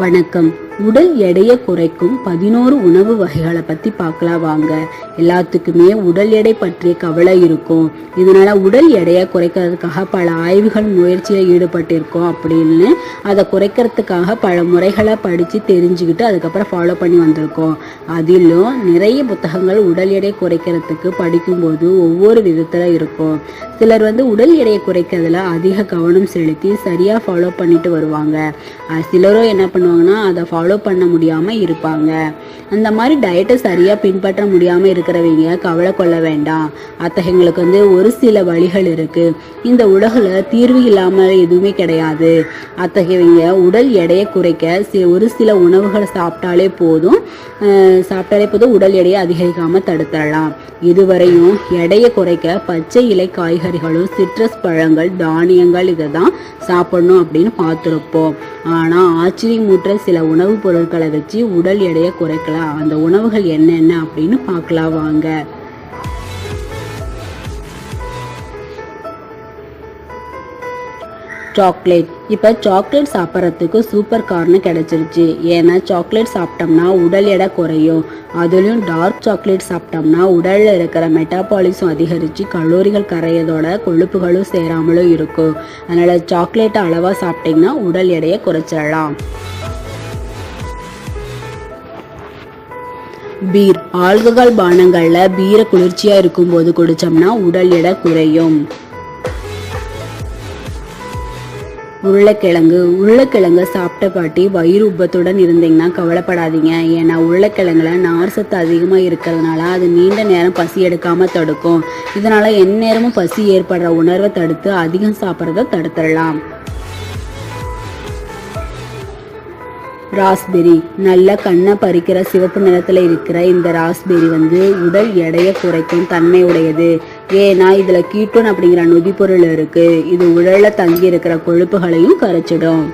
வணக்கம். உடல் எடையை குறைக்கும் பதினோரு உணவு வகைகளை பத்தி பார்க்கலாம் வாங்க. எல்லாத்துக்குமே உடல் எடை பற்றிய கவலை இருக்கும். இதனால உடல் எடையை குறைக்கிறதுக்காக பல ஆய்வுகள் முயற்சியில் ஈடுபட்டிருக்கோம் அப்படின்னு. அதை குறைக்கிறதுக்காக பல முறைகளை படித்து தெரிஞ்சுக்கிட்டு அதுக்கப்புறம் ஃபாலோ பண்ணி வந்திருக்கோம். அதிலும் நிறைய புத்தகங்கள் உடல் எடை குறைக்கிறதுக்கு படிக்கும்போது ஒவ்வொரு விதத்தில் இருக்கும். சிலர் வந்து உடல் எடையை குறைக்கிறதுல அதிக கவனம் செலுத்தி சரியாக ஃபாலோ பண்ணிட்டு வருவாங்க. சிலரும் சிலரோ என்ன பண்ணுவாங்கன்னா அதை ஃபாலோ பண்ண முடியாமல் இருப்பாங்க. அந்த மாதிரி டயட்டை சரியாக பின்பற்ற முடியாமல் இருக்கிறவங்க கவலை கொள்ள வேண்டாம். அத்தகையங்களுக்கு வந்து ஒரு சில வழிகள் இருக்குது இந்த உலகில் தீர்வு இல்லாமல் எதுவுமே கிடையாது. அத்தகையவங்க உடல் எடையை குறைக்க ஒரு சில உணவுகளை சாப்பிட்டாலே போதும். சாப்பிட்டாலே போதும். உடல் எடையை அதிகரிக்காமல் தடுத்துடலாம். இதுவரையும் எடையை குறைக்க பச்சை இலை காய்கறிகளும் சிட்ரஸ் பழங்கள் தானியங்கள் இதை தான் சாப்பிடணும் அப்படின்னு பார்த்துருப்போம். ஆனால் ஆச்சரியமூட்டுற சில உணவுப் பொருட்களை வச்சு உடல் எடையை குறைக்கலாம். அந்த உணவுகள் என்னென்ன அப்படின்னு பார்க்கலாம் வாங்க. சாக்லேட். இப்போ சாக்லேட் சாப்பிட்றதுக்கு சூப்பர் கார்னு கிடைச்சிருச்சு. ஏன்னா சாக்லேட் சாப்பிட்டோம்னா உடல் எடை குறையும். அதுலேயும் டார்க் சாக்லேட் சாப்பிட்டோம்னா உடலில் இருக்கிற மெட்டாபாலிசம் அதிகரித்து கலோரிகள் கரையதோட கொழுப்புகளும் சேராமலும் இருக்கும். அதனால் சாக்லேட்டை அளவாக சாப்பிட்டிங்கன்னா உடல் எடையை குறைச்சிடலாம். பீர். ஆல்கஹால் பானங்களில் பீரை குளிர்ச்சியாக இருக்கும்போது குடித்தோம்னா உடல் எடை குறையும். உருளைக்கிழங்கு உருளைக்கிழங்கு சாப்பிட்ட பாட்டி வயிறு உப்பத்துடன் இருந்தீங்கன்னா கவலைப்படாதீங்க. ஏன்னா உருளைக்கிழங்குல நார் சத்து அதிகமாக இருக்கிறதுனால அது நீண்ட நேரம் பசி எடுக்காமல் தடுக்கும். இதனால் எந்நேரமும் பசி ஏற்படுற உணர்வை தடுத்து அதிகம் சாப்பிட்றத தடுத்துடலாம். ராஸ்பெரி. நல்ல கண்ணை பறிக்கிற சிவப்பு நிறத்தில் இருக்கிற இந்த ராஸ்பெரி வந்து உடல் எடையை குறைக்கும் தன்மை உடையது ஏன்னா இதில் கீட்டோன் அப்படிங்கிற நொதிப்பொருள் இருக்கு. இது உடலில் தங்கி இருக்கிற கொழுப்புகளையும் கரைச்சிடும்.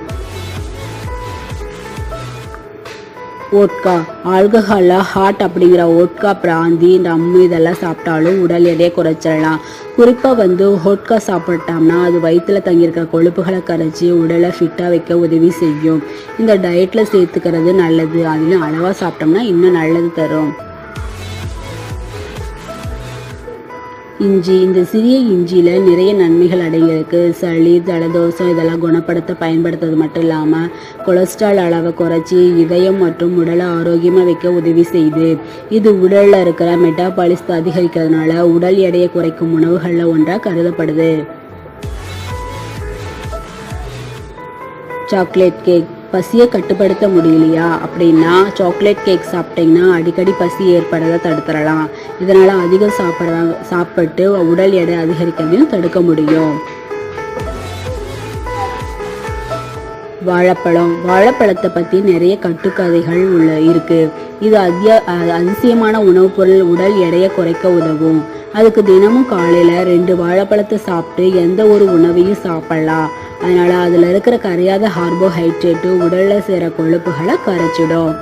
ஓட்கா. ஆல்கஹாலில் ஹாட் அப்படிங்கிற ஓட்கா பிராந்தி ரம்மு இதெல்லாம் சாப்பிட்டாலும் உடல் எடையை குறைச்சிடலாம். குறிப்பாக வந்து ஹோட்கா சாப்பிட்டோம்னா அது வயிற்றில் தங்கியிருக்கிற கொழுப்புகளை கரைச்சி உடலை ஃபிட்டாக வைக்க உதவி செய்யும். இந்த டயட்டில் சேர்த்துக்கிறது நல்லது. அதிலும் அளவாக சாப்பிட்டோம்னா இன்னும் நல்லது தரும். இஞ்சி இந்த சிறிய இஞ்சியில் நிறைய நன்மைகள் அடங்கியிருக்கு. சளி ஜலதோஷம் இதெல்லாம் குணப்படுத்த பயன்படுத்துறது மட்டும் இல்லாமல் கொலஸ்ட்ரால் அளவை குறைச்சி இதயம் மற்றும் உடலை ஆரோக்கியமாக வைக்க உதவி செய்யுது. இது உடலில் இருக்கிற மெட்டாபாலிஸ் அதிகரிக்கிறதுனால உடல் எடையை குறைக்கும் உணவுகளில் ஒன்றாக கருதப்படுது. சாக்லேட் கேக் பசியை கட்டுப்படுத்த முடியலையா? அப்படின்னா சாக்லேட் கேக் சாப்பிட்டீங்கன்னா அடிக்கடி பசி ஏற்படுறதை தடுத்துடலாம். இதனால் அதிகம் சாப்பிட்ற சாப்பிட்டு உடல் எடை அதிகரிக்கிறதையும் தடுக்க முடியும். வாழைப்பழம். வாழைப்பழத்தை பற்றி நிறைய கட்டுக்கதைகள் உள்ள இருக்குது இது அதிக அதிசயமான உணவுப் பொருள் உடல் எடையை குறைக்க உதவும். அதுக்கு தினமும் காலையில் ரெண்டு வாழைப்பழத்தை சாப்பிட்டு எந்த ஒரு உணவையும் சாப்பிடலாம். அதனால அதில் இருக்கிற கரையாத கார்போஹைட்ரேட்டு உடலில் சேர கொழுப்புகளை கரைச்சிடும்.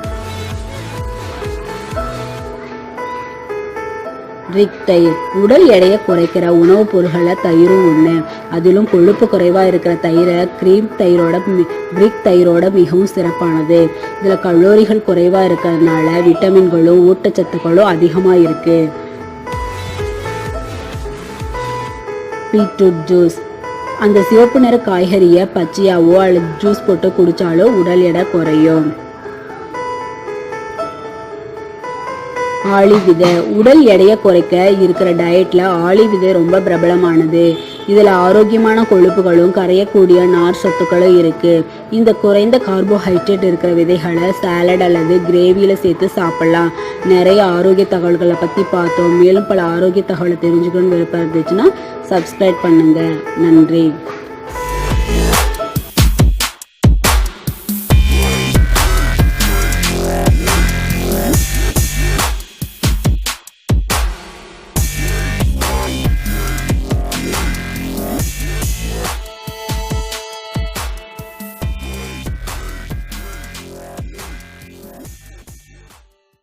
ரிக் தயிர். உடல் எடையை குறைக்கிற உணவுப் பொருள்களை தயிரும் ஒன்று அதிலும் கொழுப்பு குறைவாக இருக்கிற தயிரை க்ரீம் தயிரோட மி- தயிரோட மிகவும் சிறப்பானது. இதில் கலோரிகள் குறைவாக இருக்கிறதுனால விட்டமின்களும் ஊட்டச்சத்துக்களும் அதிகமாக இருக்கு. Beetroot juice. அந்த சிவப்பு நிற காய்கறியை பச்சையாவோ அல்லது ஜூஸ் போட்டு குடிச்சாலோ உடல் எடை குறையும். ஆளி விதை உடல் எடையை குறைக்க இருக்கிற டயட்ல ஆளி விதை ரொம்ப பிரபலமானது. இதில் ஆரோக்கியமான கொழுப்புகளும் கரையக்கூடிய நார் சத்துக்களும் இருக்குது இந்த குறைந்த கார்போஹைட்ரேட் இருக்கிற விதைகளை சாலட் அல்லது கிரேவியில் சேர்த்து சாப்பிடலாம். நிறைய ஆரோக்கிய தகவல்களை பற்றி பார்த்தோம். மேலும் பல ஆரோக்கிய தகவலை தெரிஞ்சுக்கணும்னு விருப்பம் இருந்துச்சுன்னா சப்ஸ்கிரைப் பண்ணுங்கள் நன்றி.